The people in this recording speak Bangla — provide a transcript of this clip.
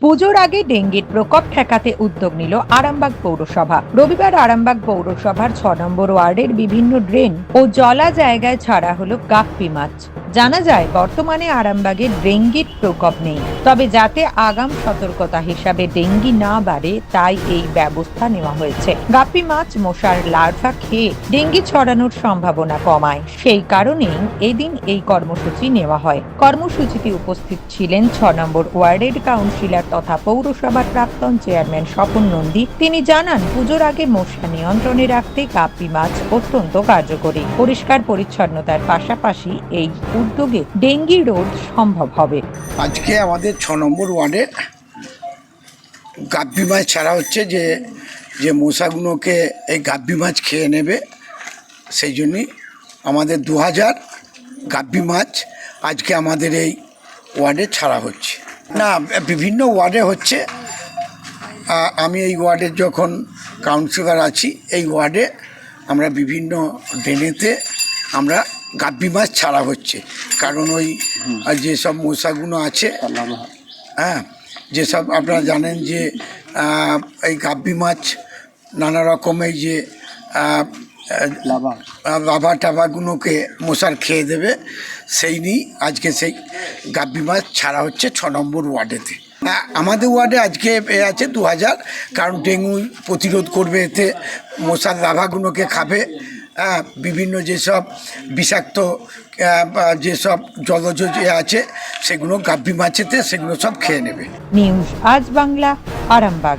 পুজোর আগে ডেঙ্গির প্রকোপ ঠেকাতে উদ্যোগ নিল আরামবাগ পৌরসভা। রবিবার আরামবাগ পৌরসভার ছ নম্বর ওয়ার্ডের বিভিন্ন ড্রেন ও জলা জায়গায় ছাড়া হলো গাপ্পি মাছ। জানা যায়, বর্তমানে আরামবাগে ডেঙ্গির প্রকোপ নেই। তবে যাতে আগাম সতর্কতা হিসাবে ডেঙ্গি না বাড়ে, তাই এই ব্যবস্থা নেওয়া হয়েছে। গাপ্পি মাছ, মশার লার্ভা খেয়ে ডেঙ্গি ছড়ানোর সম্ভাবনা কমায়। সেই কারণেই এদিন এই কর্মসূচি নেওয়া হয়। কর্মসূচিতে উপস্থিত ছিলেন ছ নম্বর ওয়ার্ডের কাউন্সিলর তথা পৌরসভার প্রাক্তন চেয়ারম্যান স্বপন নন্দী। তিনি জানান, পুজোর আগে মশা নিয়ন্ত্রণে রাখতে কাপ্পি মাছ অত্যন্ত কার্যকরী। পরিষ্কার পরিচ্ছন্নতার পাশাপাশি এই উদ্যোগে ডেঙ্গি রোধ সম্ভব হবে। আজকে আমাদের ছ নম্বর ওয়ার্ডে গাব্বি মাছ ছাড়া হচ্ছে যে যে মশাগুলোকে এই গাব্বি মাছ খেয়ে নেবে, সেই জন্যই আমাদের দু হাজার গাব্বি মাছ আজকে আমাদের এই ওয়ার্ডে ছাড়া হচ্ছে। না, বিভিন্ন ওয়ার্ডে হচ্ছে। আমি এই ওয়ার্ডে যখন কাউন্সিলর আছি, এই ওয়ার্ডে আমরা বিভিন্ন ড্রেনেতে আমরা গাব্বি মাছ ছাড়া হচ্ছে। কারণ ওই যেসব মশাগুলো আছে হ্যাঁ যেসব আপনারা জানেন যে এই গাব্বি মাছ নানা রকমের যে লাভা টাভাগুলোকে মশার খেয়ে দেবে সেই নিয়েই আজকে সেই গাব্বি মাছ ছাড়া হচ্ছে ছ নম্বর ওয়ার্ডেতে। হ্যাঁ, আমাদের ওয়ার্ডে আজকে এ আছে দু হাজার কারণ ডেঙ্গু প্রতিরোধ করবে এতে মশার লাভাগুলোকে খাবে বিভিন্ন যেসব বিষাক্ত যেসব জলজ যে আছে, সেগুলো গাভী মাছেতে সেগুলো সব খেয়ে নেবে। নিউজ, আজ বাংলা, আরামবাগ।